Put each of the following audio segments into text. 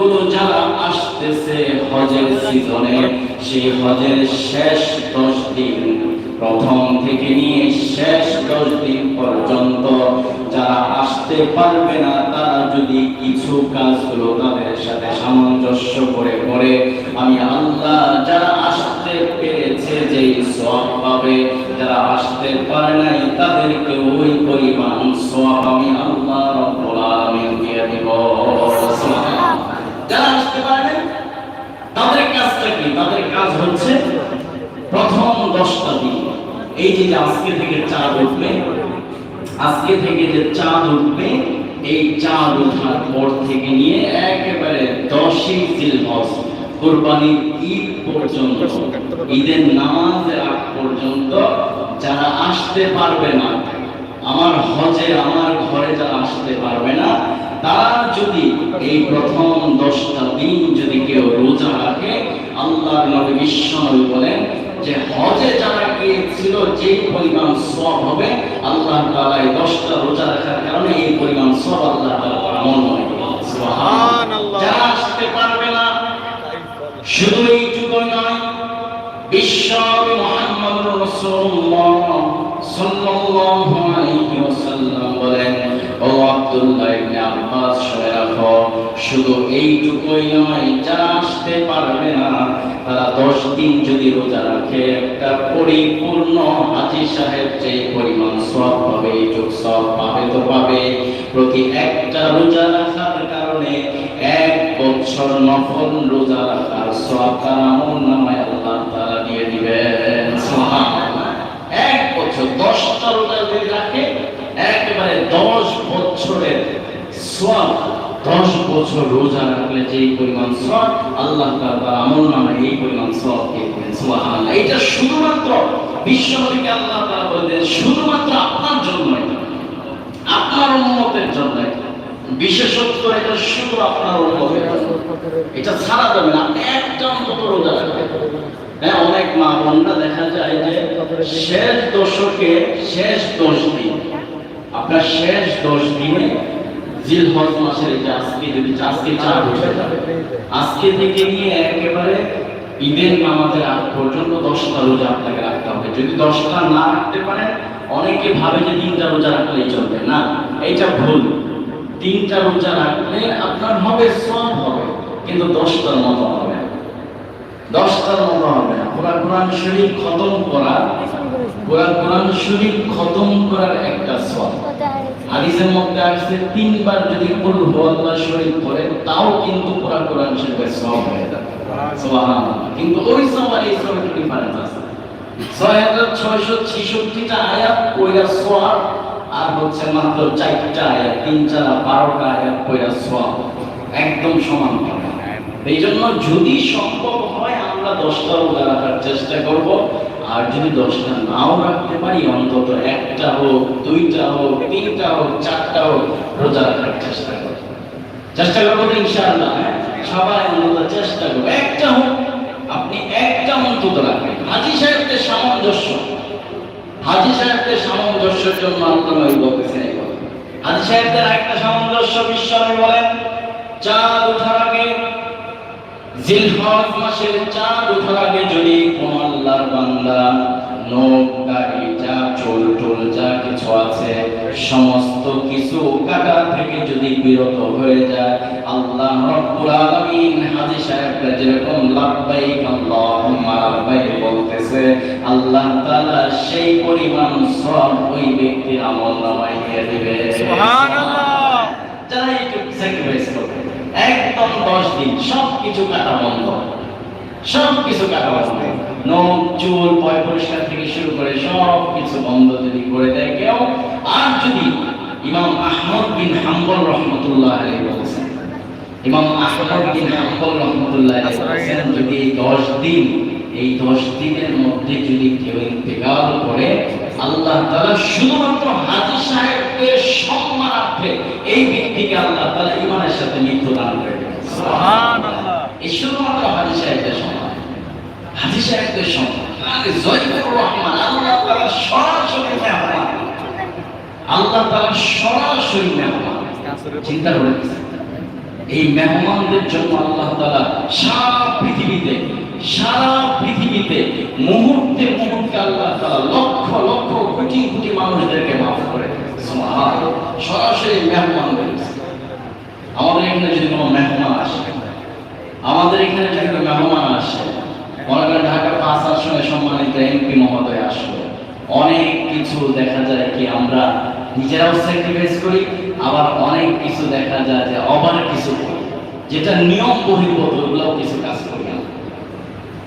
লোকগুলো যারা আসতেছে হজের সিজনে সেই হজের শেষ দশ দিন, প্রথম থেকে নিয়ে শেষ দশ দিন পর্যন্ত যারা আসতে পারবে না, তারা যদি কিছু কাজগুলো তাদের সাথে সামঞ্জস্য করে করে, আমি আল্লাহ যারা আসতে পেরেছে যেই সব পাবে, যারা আসতে পারে নাই তাদেরকে ওই পরিমাণ সব আমি আল্লাহ রব্বুল আলামিন দিয়ে দেব যারা আসতে পারে নাই তাদের কাজটা কি তাদের কাজ হচ্ছে প্রথম দশটা দিন। এই যে আজকে থেকে চাঁদ উঠবে, আজকে থেকে যে চাঁদ উঠবে, এই চাঁদ ওঠার পর থেকে নিয়ে একেবারে দশই জিলহজ, কোরবানির ঈদ পর্যন্ত, ঈদের নামাজের আগ পর্যন্ত যারা আসতে পারবে না, আমার হজে, আমার ঘরে যারা আসতে পারবে না, তারা যদি এই প্রথম দশটা দিন আল্লাহর নবী বিশ্বনবী বলেন যে হজে যারা গিয়েছিল যে পরিমাণ সব হবে আল্লাহ তাআলা এই দশটা রোজা রাখার কারণে এই পরিমাণ সব আল্লাহ তাআলা আমল করেন সুবহানাল্লাহ। যারা আসতে পারবে না শুধু এইটুকু নয় বিশ্ব মুহাম্মদ রাসূলুল্লাহ সাল্লাল্লাহু আলাইহি ওয়াসাল্লাম বলেন ও আব্দুল্লাহ ইবনে আব্বাস শুনে রাখো শুধু এইটুকুই নয় যারা আসতে পারবে তারা দশ দিন যদি রোজা রাখে, একটা পরিপূর্ণ হাজি সাহেব যে পরিমাণ সব পাবে এইটুক সব পাবে তো পাবে। প্রতি একটা রোজা রাখার কারণে এক বছর নফল রোজা রাখার সব তার আমল নামায় আল্লাহ তাআলা দিয়ে দিবেন। এক বছর দশটা রোজা যদি রাখে, একেবারে দশ বছরের সব দশ বছর রোজা রাখলে যে পরিমাণ সব আল্লাহ তাআলা আমল নামে এই পরিমাণ সব দিবেন সুবহানাল্লাহ। এটা শুধুমাত্র বিশ্বনবীকে আল্লাহ বলেন শুধুমাত্র আপনার জন্য আপনার উন্মতের জন্য বিশেষত্ব এটা শুধু আপনার এটা ছাড়া যাবে না। একটা অন্তত রোজা হ্যাঁ অনেক মা দেখা যায় যে শেষ দশকে শেষ দশ দিন, আপনার শেষ দশ দিনে জিল হজ মাসের যে আজকে যদি আজকে চার উঠে আজকে থেকে নিয়ে একেবারে ঈদের নামাজের আগ পর্যন্ত দশটা রোজা আপনাকে রাখতে হবে। যদি দশটা না রাখতে পারেন, অনেকে ভাবে যে তিনটা রোজা রাখলেই চলবে। না, এইটা ভুল। তিনটা রোজা রাখলে আপনার হবে, সব হবে, কিন্তু দশটার মতো হবে দশটার মতো হবে পুরা কোরআন শরীফ খতম করা পুরা কোরআন শরীফ খতম করার একটা সব। হাদিসের মধ্যে আসছে, তিনবার যদি কুল হুয়াল্লাহ শরীফ পড়ে, তাও কিন্তু পুরা কোরআন শরীফের হয়ে যাবে। সুবহানাল্লাহ। কিন্তু ওই আর এই একটু ডিফারেন্স আছে। আয়াত পয়লা সোয়ার আর হচ্ছে মাত্র চারটা আয়াত তিন চার বারোটা আয়াত পয়লা সোয়ার একদম সমান এই জন্য যদি সম্ভব হয়, আমরা দশটা রাখার চেষ্টা করব। আর যদি দশটা নাও রাখতে পারি, অন্তত একটা হোক, দুইটা হোক, তিনটা হোক, চারটা হোক, রোজা রাখার চেষ্টা করব। চেষ্টা করব তো ইনশাআল্লাহ হ্যাঁ? সবাই অন্তত চেষ্টা করব একটা হোক, আপনি একটা অন্তত রাখবেন। হাজি সাহেবদের সামঞ্জস্য। হাজি সাহেবদের সামঞ্জস্যের জন্য আল্লাহ বলতেছেন হাজি সাহেবদের একটা সামঞ্জস্য বিশ্বনবী বলেন, চাঁদ ওঠার আগে জিলহজ মাসের চাঁদ ওঠার আগে যদি কোন আল্লাহর বান্দা দাড়ি যা চুল টুল যা কিছু আছে সমস্ত কিছু কাটা থেকে যদি বিরত হয়ে যায় আল্লাহ রব্বুল আলামিন হাজি সাহেবরা যেরকম লাব্বাইক আল্লাহুম্মা লাব্বাইক বলতেছে আল্লাহ তাআলা সেই পরিমাণ সব ওই ব্যক্তির আমল নামায় দিয়ে দিবে সুবহানাল্লাহ। যারা একটু স্যাক্রিফাইস করবে একদম দশ দিন সব কিছু কাটা বন্ধ। সব কিছু কাটা বন্ধ। পয় পরিষ্কার থেকে শুরু করে সব কিছু বন্ধ যদি করে দেয় কেউ, আর যদি ইমাম আহমদ বিন হাম্বল রহমতুল্লাহ আলাইহি বলেছেন, ইমাম আহমদ বিন হাম্বল রহমতুল্লাহ আলাইহি বলেছেন, যদি এই দশ দিন, এই দশ দিনের মধ্যে যদি কেউ ইন্তেকাল করে, আল্লাহ তাআলা শুধুমাত্র হাজী সাহেবকে সম্মানার্থে এই ব্যক্তিকে আল্লাহ তাআলা ইমানের সাথে মৃত্যু দান করে সুবহানাল্লাহ। এই শুধুমাত্র হাজী সাহেবদের হাজী সাহেবদের আরে রহমান আল্লাহ তাআলা সরাসরি মেহমান। আল্লাহ তাআলা সরাসরি মেহমান। চিন্তা করে এই মেহমানদের জন্য আল্লাহ তাআলা সারা পৃথিবীতে সারা পৃথিবীতে মুহূর্তে মুহূর্তে আল্লাহ তাআলা লক্ষ লক্ষ কোটি কোটি মানুষদেরকে মাফ করে। আমাদের এখানে যদি কোনো মেহমান আসে, মনে করেন ঢাকা পাঁচ আসনে সম্মানিত এমপি মহোদয় আসলো, অনেক কিছু দেখা যায় কি আমরা নিজেরাও স্যাক্রিফাইস করি, আবার অনেক কিছু দেখা যায় যে অবার কিছু করি। যেটা নিয়ম বহির্ভূত, ওগুলোও কিছু কাজ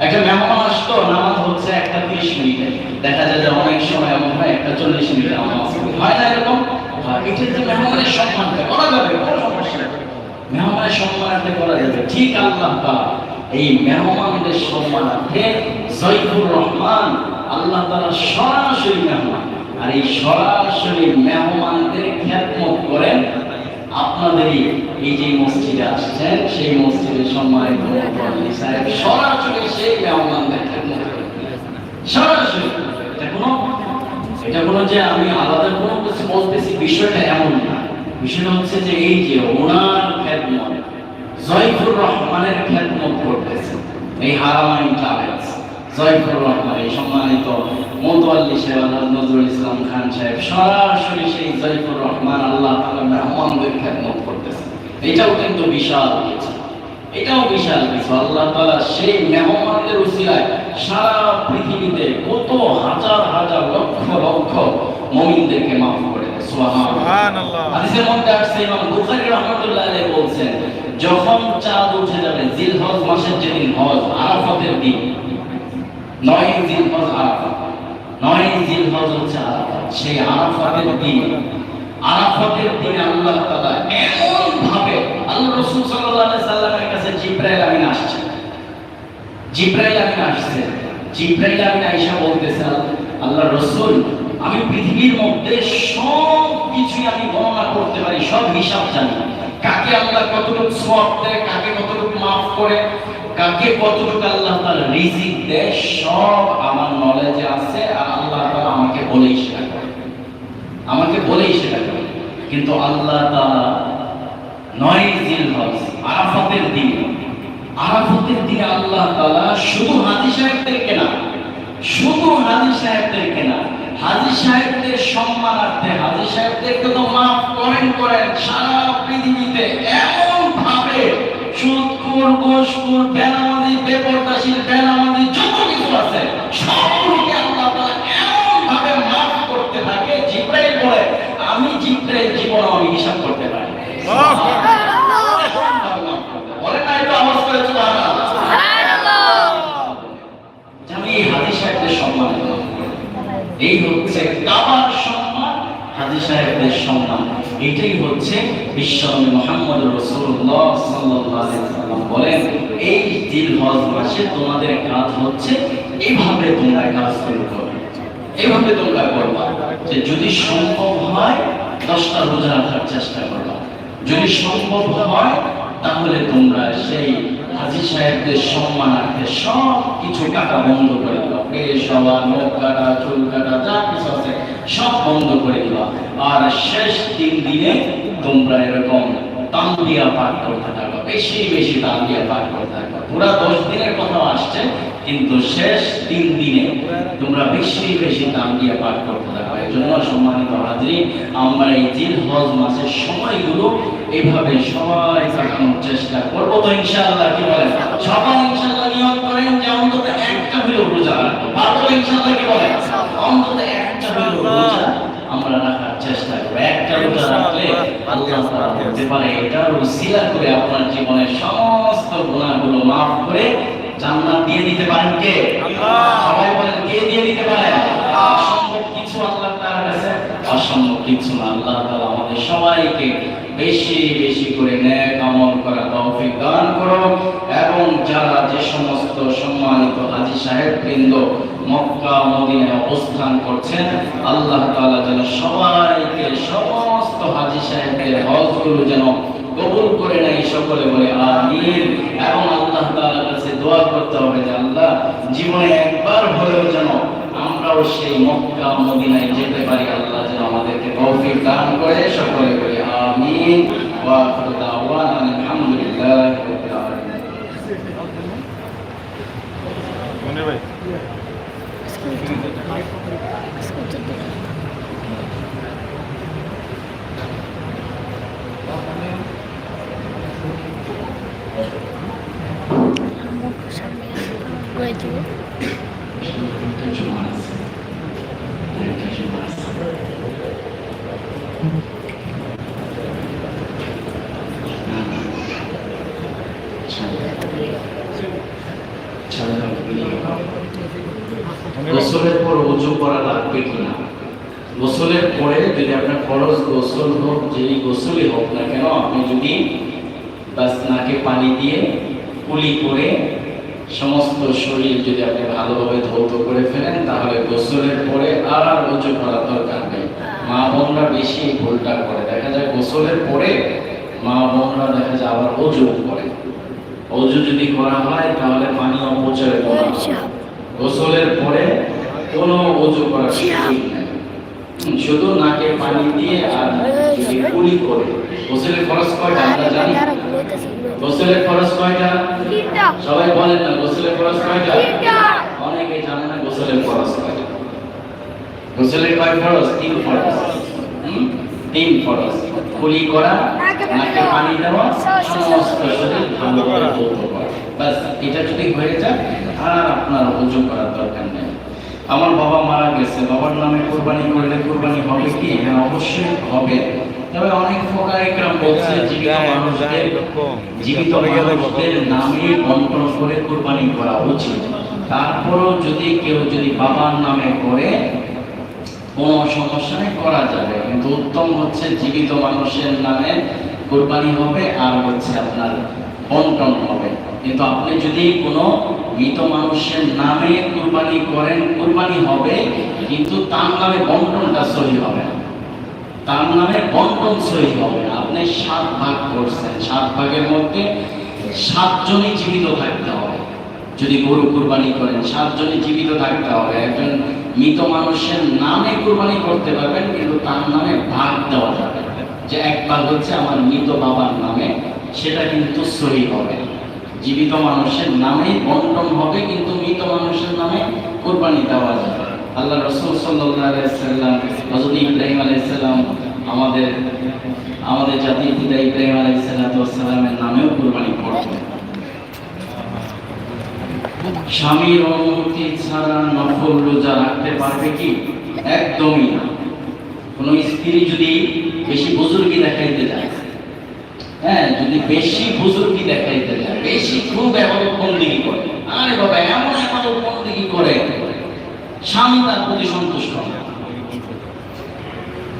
একটা মেহমান আসতো, নামাজ হচ্ছে একটা তিরিশ মিনিটে। দেখা যায় যে অনেক সময় এমন হয়, একটা চল্লিশ মিনিটে নামাজ হয় না এরকম? এটা যে মেহমানের সম্মানটা করা। যাবে কোনো সমস্যা। মেহমানের সম্মানার্থে করা যাবে। ঠিক আল্লাহ তাআলা এই মেহমানদের সম্মানার্থে জয়ফুর রহমান, আল্লাহ তাআলা সরাসরি মেহমান। আর এই সরাসরি মেহমানদের খ্যাতমত করেন আপনাদেরই এই যে মসজিদে আসছেন, সেই মসজিদের সম্মানিত সাহেব সরাসরি সেই সরাসরি। এটা কোনো এটা কোনো যে আমি আলাদা কোনো কিছু বলতেছি, বিষয়টা এমন না। বিষয়টা হচ্ছে যে এই যে ওনার খ্যাতমত জয়ফুর রহমানের খ্যাতমত করতেছে, এই হারামাইন ট্রাভেলস জয়ফুর রহমান, এই সম্মানিত মোতোয়াল্লি সাহেব নজরুল ইসলাম খান সাহেব সরাসরি সেই জয়ফুর রহমান আল্লাহ তাআলা মেহমানদের খ্যাতমত করতেছে। এটাও কিন্তু বিশাল কিছু। এটাও বিশাল কিছু। আল্লাহ তাআলা সেই মেহমানদের উসিলায় সারা পৃথিবীতে কত হাজার হাজার লক্ষ লক্ষ মুমিনদেরকে মাফ করে সুবহানাল্লাহ। সুবহানাল্লাহ। হাদিসের মধ্যে আসছে ইমাম বুখারী রাহমাতুল্লাহ আলাইহি বলছেন যখন চাঁদ উঠে যাবে জিলহজ মাসের যেদিন হজ আরাফাতের দিন। নয় জিলহজ আরাফাত। নয় জিলহজ হচ্ছে সেই আরাফাতের দিন, আরাফাতের দিনে আল্লাহ এমন ভাবে আল্লাহ সাল্লামের কাছে জিবরাইল আমিন আসছে। আমিন আসছে। আমিন আয়েশা বলতেছেন আল্লাহ আমি পৃথিবীর মধ্যে সব কিছুই আমি গণনা করতে পারি, সব হিসাব জানি। কাকে আল্লাহ কতটুকু দেয়, কাকে কতটুকু মাফ করে কাকে কতটুকু আল্লাহ তার রিজিক দেয়, সব আমার নলেজে আছে, আর আল্লাহ তাআলা আমাকে বলেই সেটা করে। আমাকে বলেই সেটা করে। কিন্তু আল্লাহ তাআলা নয় জিলহজ আরাফাতের আরাফাতের দিনে আল্লাহ তাআলা শুধু হাজী সাহেবদেরকে না শুধু হাজী সাহেবদেরকে না হাজী সাহেবদের সম্মানার্থে, হাজী সাহেবদেরকে তো মাফ করেন করেন সারা পৃথিবীতে ভাবে সুদখোর ঘুষখোর বেনামাজি বেপরদাশীল বেনামাজি যত কিছু আছে, সবগুলোকে আল্লাহ তাআলা এমন ভাবে মাফ করতে থাকে, জিব্রাইল বলে, আমি জিব্রাইল জীবন আমি হিসাব করতে পারি আমি এই সাহেবদের সম্মান এই হচ্ছে কাবার সম্মান হাজী সাহেবদের সম্মান। এটাই হচ্ছে বিশ্বনবী মুহাম্মদ রাসূলুল্লাহ সাল্লাল্লাহু আলাইহি ওয়াসাল্লাম বলেন, এই জিলহজ মাসে তোমাদের কাজ হচ্ছে এইভাবে তোমরা কাজ শুরু করবে। এইভাবে তোমরা করবা। যে যদি সম্ভব হয়, দশটা রোজা রাখার চেষ্টা করবা। যদি সম্ভব হয়, তাহলে তোমরা সেই হাজি সাহেবদের সম্মানার্থে সব কিছু কাটা বন্ধ করে দিল। পেশ হওয়া কাটা, চুল কাটা, যা কিছু আছে সব বন্ধ করে দিল। আর শেষ তিন দিনে তোমরা এরকম তাম্বিয়া পাঠ করতে থাকো বেশি বেশি তাম্বিয়া পাঠ করতে থাকো। পুরা দশ দিনের কথা আসছে কিন্তু শেষ তিন দিনে তোমরা বেশি বেশি তাম্বিয়া পাঠ করতে থাকো। এই জন্য সম্মানিত হাজরি আমরা এই জিল হজ মাসের সময়গুলো এইভাবে সবাই কাটানোর চেষ্টা করব। তো ইনশাআল্লাহ, কি বলেন সবাই ইনশাআল্লাহ নিয়ত করেন যে অন্তত একটা হলেও রোজা রাখব। পারব ইনশাআল্লাহ কি বলেন অন্তত একটা হলেও রোজা আমরা রাখার চেষ্টা একটা রোজা রাখলে আল্লাহ তাআলা বলতে পারে। এটার উসিলা করে আপনার জীবনের সমস্ত গুনাহগুলো মাফ করে জান্নাত দিয়ে দিতে পারেন কে? আল্লাহ। সবাই বলেন কে দিয়ে দিতে পারেন সম্ভব কিছু আল্লাহ অসম্ভব কিছু আল্লাহ তাআলা আমাদের সবাইকে বেশি বেশি করে নেক আমল করা তৌফিক দান করো এবং যারা যে সমস্ত সম্মানিত হাজী সাহেব বৃন্দ মক্কা, মদিনায় অবস্থান করছেন, আল্লাহ তাআলা যেন সবাইকে, সমস্ত হাজী সাহেবদের হজগুলো যেন কবুল করে নেয় সকলে বলে আমিন। এবং আল্লাহ তাআলার কাছে দোয়া করতে হবে যে আল্লাহ জীবনে একবার হলেও যেন আমরাও সেই মক্কা মদিনায় যেতে পারি। আল্লাহ যেন আমাদেরকে তৌফিক দান করে সকলে করে আমিন। ওয়া আখিরু দাওয়ানা আলহামদুলিল্লাহ রাব্বিল আলামিন। Thank you. গোসলের পর উজু করা লাগবে কিনা? গোসলের পরে যদি আপনার খরচ গোসল হোক, যেই গোসলই হোক না কেন, আপনি যদি বাস নাকে পানি দিয়ে কুলি করে সমস্ত শরীর যদি আপনি ভালোভাবে ধৌত করে ফেলেন, তাহলে গোসলের পরে আর আর উজু করার দরকার নেই। মা বোনরা বেশি এই ভুলটা করে। দেখা যায় গোসলের পরে মা বোনরা দেখা যায় আবার অজু করে। অজু যদি করা হয়, তাহলে পানি অপচয় করা গোসলের পরে কোনো অজু নেই। শুধু নাকে পানি দিয়ে আর কুলি করে গোসলের খরচ কয়টা? আমরা জানি। গোসলের খরচ কয়টা? সবাই বলেন না গোসলের খরচ কয়টা? অনেকে জানে না গোসলের খরচ কয়টা। গোসলের কয় খরচ তিন খরচ তিন খরচ কুলি করা নাকে পানি দেওয়া সমস্ত শরীর ভালো করে ধৌত করা ব্যাস এটা যদি হয়ে যায় আর আপনার অজু করার দরকার নেই। আমার বাবা মারা গেছে। বাবার নামে কোরবানি করলে কোরবানি হবে কি? হ্যাঁ অবশ্যই হবে। তবে অনেক একরাম বলছে জীবিত মানুষদের জীবিত মানুষদের নামে বন্টন করে কোরবানি করা উচিত। তারপরও যদি কেউ যদি বাবার নামে করে কোনো সমস্যা নেই করা যাবে। কিন্তু উত্তম হচ্ছে জীবিত মানুষের নামে কোরবানি হবে আর হচ্ছে আপনার বন্টন হবে। কিন্তু আপনি যদি কোনো মৃত মানুষের নামে কোরবানি করেন কোরবানি হবে কিন্তু তার নামে বন্টনটা সহি হবে না। তার নামে বন্টন সহি হবে। আপনি সাত ভাগ করছেন। সাত ভাগের মধ্যে সাতজনই জীবিত থাকতে হবে। যদি গরু কুরবানি করেন, সাতজনই জীবিত থাকতে হবে। একজন মৃত মানুষের নামে কুরবানি করতে পারবেন, কিন্তু তার নামে ভাগ দেওয়া যাবে। যে এক ভাগ হচ্ছে আমার মৃত বাবার নামে, সেটা কিন্তু সহি হবে। জীবিত মানুষের নামে বন্টন হবে, কিন্তু মৃত মানুষের নামে কোরবানি দেওয়া যাবে। আল্লাহ রসুল সাল্লাম হজরত ইব্রাহিম আলাইসাল্লাম আমাদের আমাদের জাতির পিতা ইব্রাহিম আলাইসাল্লামের নামেও কোরবানি করতেন। স্বামীর অনুমতি ছাড়া নফল রোজা রাখতে পারবে কি? একদমই না। কোনো স্ত্রী যদি বেশি বুজুর্গি দেখাইতে যায় হ্যাঁ যদি বেশি বুজুর্গি দেখাইতে যায়, বেশি খুব এমন করে, আরে বাবা, এমন এমন করে স্বামী তার প্রতি সন্তুষ্ট না।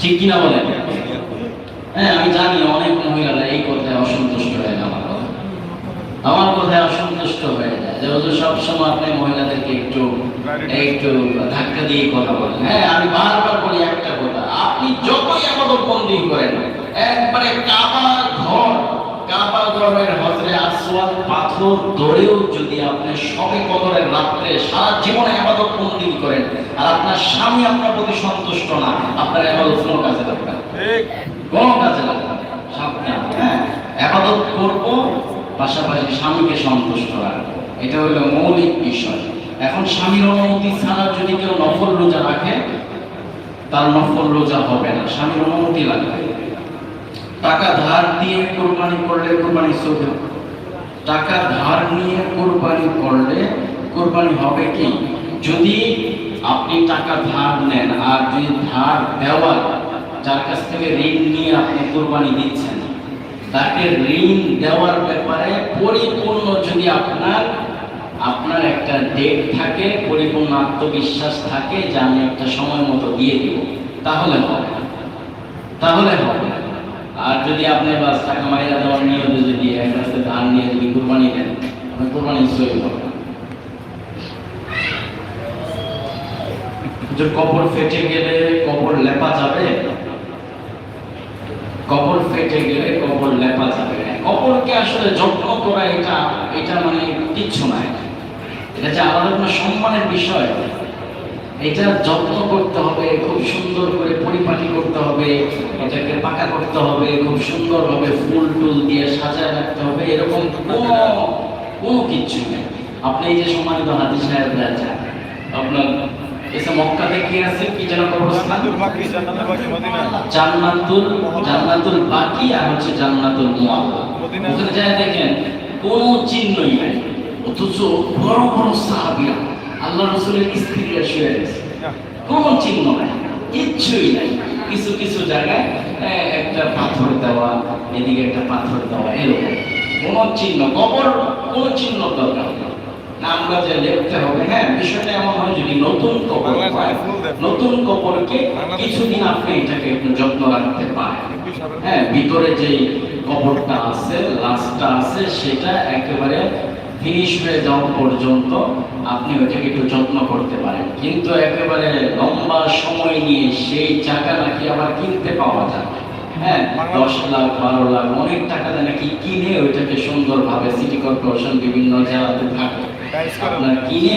ঠিক কিনা বলেন? হ্যাঁ আমি জানি অনেক মহিলারা এই কথায় অসন্তুষ্ট হয়ে যায় আমার কথা আমার কথায় অসন্তুষ্ট হয়ে যায়। যে হুজুর, সবসময় আপনি মহিলাদেরকে একটু একটু ধাক্কা দিয়ে কথা বলেন। হ্যাঁ আমি বারবার বলি একটা কথা। আপনি যতই আমাদের বন্দি করেন, একবারে কাবা ঘর হজরে আসওয়াদ পাথর ধরেও যদি আপনি সবে কদরের রাত্রে সারা জীবনে আবাদত করেন আর আপনার স্বামী আপনার প্রতি সন্তুষ্ট না আপনার আবাদত কোনো কাজে লাগবে কোনো কাজে লাগবে হ্যাঁ? আবাদত করব পাশাপাশি স্বামীকে সন্তুষ্ট রাখব। এটা হলো মৌলিক বিষয়। এখন স্বামীর অনুমতি ছাড়া যদি কেউ নফল রোজা রাখে তার নফল রোজা হবে না। স্বামীর অনুমতি লাগবে। টাকা ধার দিয়ে কোরবানি করলে কোরবানি চলবে টাকা ধার নিয়ে কোরবানি করলে কোরবানি হবে কি? যদি আপনি টাকা ধার নেন আর যদি ধার দেওয়ার যার কাছ থেকে ঋণ নিয়ে আপনি কোরবানি দিচ্ছেন, তাকে ঋণ দেওয়ার ব্যাপারে পরিপূর্ণ যদি আপনার আপনার একটা ডেট থাকে, পরিপূর্ণ আত্মবিশ্বাস থাকে যে আমি একটা সময় মতো দিয়ে দিব, তাহলে হবে তাহলে হবে আর যদি আপনি বাস টাকা মাইরা দেওয়ার নিয়তে যদি এক রাস্তে ধান নিয়ে যদি কুরবানি দেন আপনি কুরবানি সই হবে না। যে কবর ফেটে গেলে কবর লেপা যাবে কবর ফেটে গেলে কবর লেপা যাবে না। কবরকে আসলে যত্ন করা এটা এটা মানে কিচ্ছু নাই এটা যে আলাদা সম্মানের বিষয় এটা যত্ন করতে হবে, খুব সুন্দর করে পরিপাটি করতে হবে, এটাকে পাকা করতে হবে, খুব সুন্দর ভাবে ফুল টুল দিয়ে সাজায় রাখতে হবে, এরকম কোনো কিচ্ছু নেই। আপনি এই যে সম্মানিত হাজি সাহেবরা আছেন, আপনার এসে মক্কাতে আছে, কি যেন জান্নাতুল জান্নাতুল বাকি আর হচ্ছে জান্নাতুল মুআল্লা ওখানে যায় দেখেন, কোনো চিহ্নই নাই, অথচ বড় বড় সাহাবিয়া আল্লাহ রসুলের স্ত্রীরা শুয়ে গেছে কোনো চিহ্ন নাই কিচ্ছুই নাই। কিছু কিছু জায়গায় একটা পাথর দেওয়া এদিকে একটা পাথর দেওয়া এরকম। কোনো চিহ্ন কবর কোনো চিহ্ন দরকার আমরা যে লিখতে হবে। হ্যাঁ বিষয়টা এমন হয় যদি নতুন কবর হয়, নতুন কবরকে কিছুদিন আপনি এটাকে একটু যত্ন রাখতে পারেন। হ্যাঁ ভিতরে যে কবরটা আছে লাশটা আছে সেটা একেবারে ফিনিশ হয়ে যাওয়া পর্যন্ত আপনি ওইটাকে একটু যত্ন করতে পারেন। কিন্তু একেবারে লম্বা সময় নিয়ে সেই টাকা নাকি আবার কিনতে পাওয়া যায়। হ্যাঁ দশ লাখ বারো লাখ অনেক টাকা দিয়ে নাকি কিনে ওইটাকে সুন্দরভাবে সিটি কর্পোরেশন বিভিন্ন জায়গাতে থাকে আপনার কিনে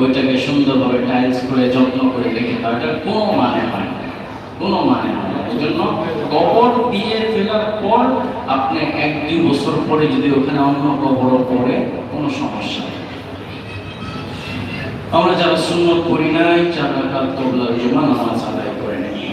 ওইটাকে সুন্দরভাবে টাইলস করে যত্ন করে রেখে দেওয়া এটার কোনো মানে হয় না। কোনো মানে হয় না। এই জন্য কবর দিয়ে ফেলার পর আপনি এক দুই বছর পরে যদি ওখানে অন্য কবরও পড়ে কোনো সমস্যা নেই। আমরা যারা সুন্নত করি নাই, চার রাকাত কবলা জমা নামাজ আদায় করে নেই।